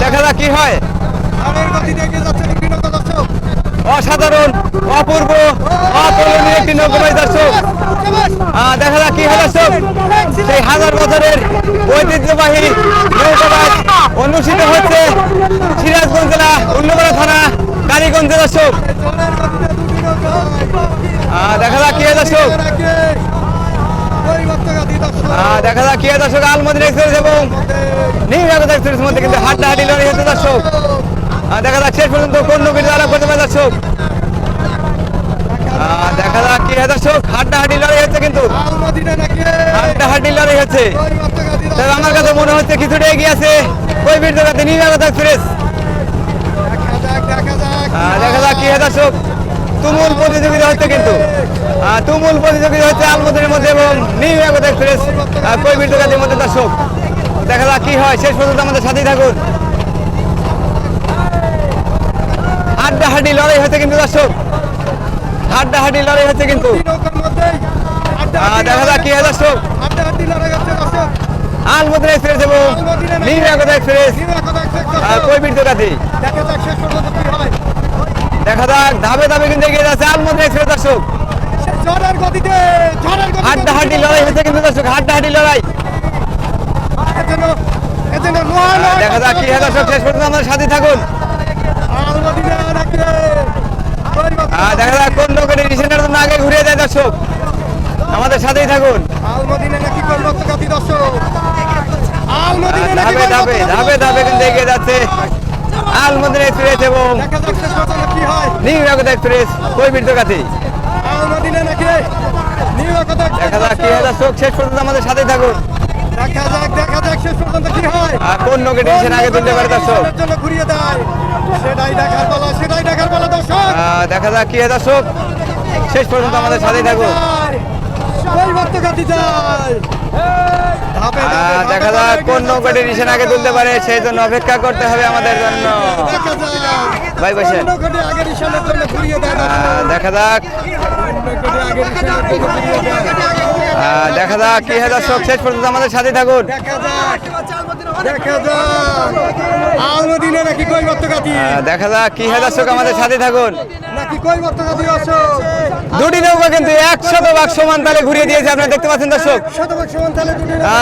দেখা যাক কি হয়। অসাধারণ অপূর্ব অতুলনীয় একটি নৌকাবাই দর্শক। দেখা যাক কি হয় দর্শক। সেই হাজার বছরের ঐতিহ্যবাহী নৌকাবাজ অনুষ্ঠিত হচ্ছে সিরাজগঞ্জ জেলা উল্লপাড়া থানা কালীগঞ্জে দর্শক। দেখা যাক কি হয় দর্শক। দেখা যাক কি দর্শক আলমদিন এক্সপ্রেস এবং নিউ এক্সপ্রেস মধ্যে কিন্তু হাড্ডাহাড্ডি লড়াই হচ্ছে দর্শক। দেখা যাক শেষ পর্যন্ত কোন নবীর দ্বারা করতে পারে দর্শক। দেখা যাক কি দর্শক, হাড্ডাহাড্ডি লড়াই হচ্ছে কিন্তু। হাড্ডাহাড্ডি লড়াই হচ্ছে। আমার কাছে মনে হচ্ছে কিছুটা এগিয়ে আছে কৈবীর দোকানে নিউ জগৎ এক্সপ্রেস দেখা যাক কি দর্শক। তুমুল প্রতিযোগিতা হচ্ছে কিন্তু তুমুল প্রতিযোগিতা হচ্ছে আলমদিনের মধ্যে এবং নিউ জগৎ এক্সপ্রেস কৈবীর দোকানের মধ্যে দর্শক দেখা যাক কি হয়, শেষ পর্যন্ত আমাদের সাথেই থাকুন। হাড্ডাহাড্ডি লড়াই হচ্ছে কিন্তু দর্শক হাড্ডাহাড্ডি লড়াই হচ্ছে কিন্তু। দেখা যাক কি হয় দর্শক আলমদিন এক্সপ্রেস এবং নিউ জগৎ এক্সপ্রেস কৈবীর দোকানে দেখা যাক ধাপে ধাপে কিন্তু এগিয়ে যাচ্ছে আলমদিন এক্সপ্রেস দর্শক। ঝড়ের গতিতে ঝড়ের গতিতে হাড্ডাহাড্ডি লড়াই হচ্ছে কিন্তু দর্শক হাড্ডাহাড্ডি লড়াই। দেখা যাক কি হয় দর্শক শেষ পর্যন্ত আমাদের সাথে থাকুন। দেখা যাক কোন নৌকাটি রিসেন্টার জন্য আগে ঘুরে যায় দর্শক। আমাদের সাথেই থাকুন। আলমদিনা নাকি কর্মত্ব গাতি দর্শক। আলমদিনা নাকি ধাপে ধাপে ধাপে ধাপে কিন্তু এগিয়ে যাচ্ছে। আলমদিন এক্সপ্রেস এবং নিউ জগৎ এক্সপ্রেস নাকি? নিউ কথা দেখা যাক কি হয়। দর্শক শেষ পর্যন্ত আমাদের সাথেই থাকুন। দেখা যাক দেখা যাক শেষ পর্যন্ত কি হয়। আহ, কোন নৌকাটি রিসেন্ট আগে তুলতে পারে দর্শক? জন্য ঘুরিয়ে দেয়। সেটাই দেখার পালা সেটাই দেখার পালা দর্শক। দেখা যাক কি হয় দর্শক। শেষ পর্যন্ত আমাদের সাথেই থাকুন। ভক্ত যায় দেখা যাক কোন নৌকাটি যাচ্ছে। আগে তুলতে পারে সেই জন্য অপেক্ষা করতে হবে আমাদের জন্য ভাই বসেন। দেখা যাক দেখা যাক কি হয় দর্শক শেষ পর্যন্ত আমাদের সাথে থাকুন। দেখা যাক আলমদিনে কি হয় দর্শক আমাদের সাথে থাকুন। দুটি নৌকা কিন্তু একশত ভাগ সমান তালে ঘুরিয়ে দিয়েছে আপনারা দেখতে পাচ্ছেন দর্শক।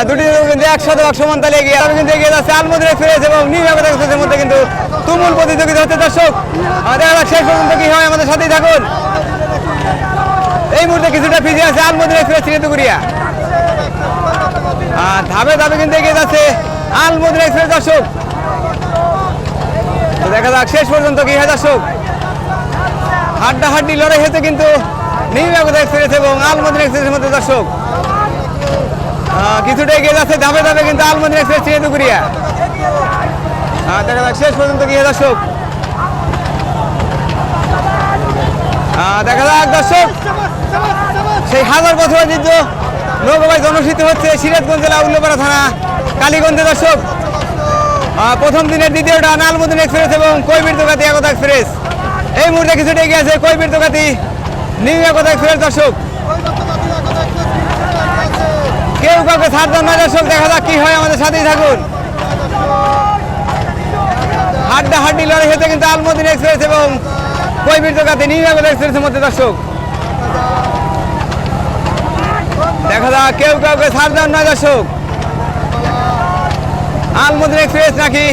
দুটি নৌকা। কিন্তু একশত ভাগ সমান তালে এগিয়ে আমি কিন্তু এগিয়ে যাচ্ছে আলমদির এক্সপ্রেস এবং এক্সপ্রেসের মধ্যে কিন্তু তুমুল প্রতিযোগিতা হচ্ছে দর্শক। দেখা যাক শেষ পর্যন্ত কি হয় আমাদের সাথেই থাকুন। মুহূর্তে কিছুটা পিছিয়ে আছে আলমদির এক্সপ্রেস চিনেতুগুড়িয়া আহ, ধাপে ধাপে কিন্তু এগিয়ে যাচ্ছে আলমদির এক্সপ্রেস দর্শক। দেখা যাক শেষ পর্যন্ত কি হয় দর্শক। হাড্ডাহাড্ডি লড়াই হচ্ছে কিন্তু নিউ এক্সপ্রেস এবং আলমদির এক্সপ্রেসের মধ্যে দর্শক। কিছুটা এগিয়ে যাচ্ছে ধাপে ধাপে কিন্তু আলমদির এক্সপ্রেস চিনেতুগুড়িয়া আহ, দেখা যাক শেষ পর্যন্ত কি হয় দর্শক। দেখা যাক দর্শক। সেই হাজার বছর ঐতিহ্য নৌকাবাই অনুষ্ঠিত হচ্ছে সিরাজগঞ্জ জেলা উল্লপাড়া থানা কালীগঞ্জে দর্শক। প্রথম দিনের দ্বিতীয় ডান আলমদিন এক্সপ্রেস এবং কৈবীর দোকাতি একতা এক্সপ্রেস। এই মুহূর্তে কিছুটা এগিয়ে আছে কৈবীর দোকাতি নিউ একতা এক্সপ্রেস দর্শক। কেউ কাউকে দেন না দর্শক, দেখা যাক কি হয় আমাদের সাথেই থাকুন। হাড্ডা হাড্ডি লড়াই হতে কিন্তু আলমদিন এক্সপ্রেস এবং কৈবীর দোকাতে নিউ একতা এক্সপ্রেসের মধ্যে দর্শক। দেখা যাক কেউ কাউকে ছাড় দেন না, দর্শক। আলমদিন এক্সপ্রেস নাকি?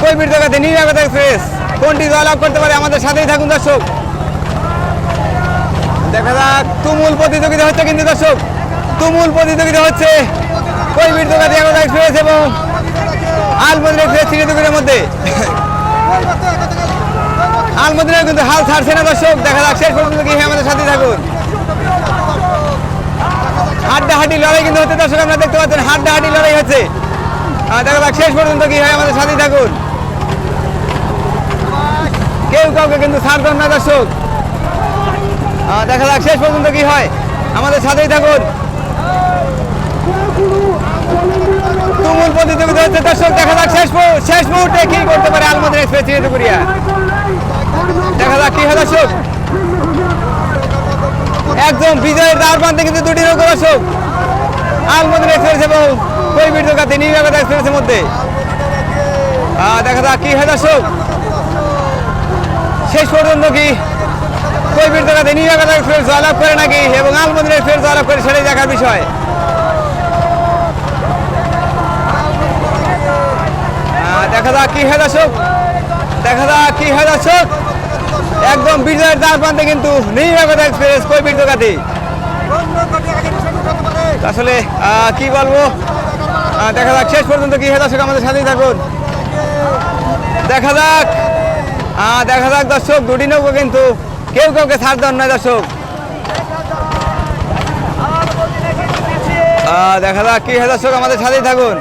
কৈবীর নিউ একতা এক্সপ্রেস কোনটি জয়লাভ করতে পারে আমাদের সাথেই থাকুন, দর্শক। দেখা যাক, তুমুল প্রতিযোগিতা হচ্ছে কিন্তু, দর্শক। তুমুল প্রতিযোগিতা হচ্ছে কৈবীর দোকাতে একতা এক্সপ্রেস এবং আলমদিন এক্সপ্রেস সিরিজগুলোর মধ্যে। আলমদিনের কিন্তু হাল ছাড়ছে না, দর্শক। দেখা যাক, শেষ পর্যন্ত কি আমাদের সাথেই থাকুন। হাড্ডা হাড্ডি লড়াই কিন্তু হচ্ছে, দর্শক, আপনারা দেখতে পাচ্ছেন হাড্ডা হাড্ডি লড়াই হচ্ছে। দেখা যাক, শেষ পর্যন্ত কি হয় আমাদের সাথে থাকুন। কেউ কাউকে কিন্তু ছাড় না, দর্শক। দেখা যাক, শেষ পর্যন্ত কি হয় আমাদের সাথেই থাকুন। তুমুল প্রতিযোগিতা হচ্ছে, দর্শক, দেখা যাক, শেষ শেষ মুহূর্তে কি করতে পারে আলমদিন এক্সপ্রেস দেখা যাক, কি হয়, দর্শক। একদম বিজয়ের দ্বার প্রান্তে কিন্তু দুটি নৌকা দর্শক আলমদিন এক্সপ্রেস এবং কৈবীর দোকাতে নিউ জগৎ এক্সপ্রেসের মধ্যে। দেখা যাক কি হয় দর্শক শেষ পর্যন্ত কি? কৈবির দোকানে নিরাপদ ফের জয়লাভ করে নাকি? এবং আলমদিনের ফের জয়লাভ করে সেটাই দেখার বিষয়। দেখা যাক কি হয় দর্শক দেখা যাক কি হয় দর্শক একদম বিজয়ের দ্বার প্রান্তে কিন্তু নিরাপদ এক্সপ্রেস কৈবির দোকানে আসলে কি বলব? দেখা যাক, শেষ পর্যন্ত কি হয়। দর্শক, আমাদের সাথেই থাকুন। দেখা যাক দেখা যাক, দর্শক, দুটি নৌকো কিন্তু কেউ কাউকে ছাড় দেন নয় দর্শক। দেখা যাক, কি হয়। দর্শক, আমাদের সাথেই থাকুন।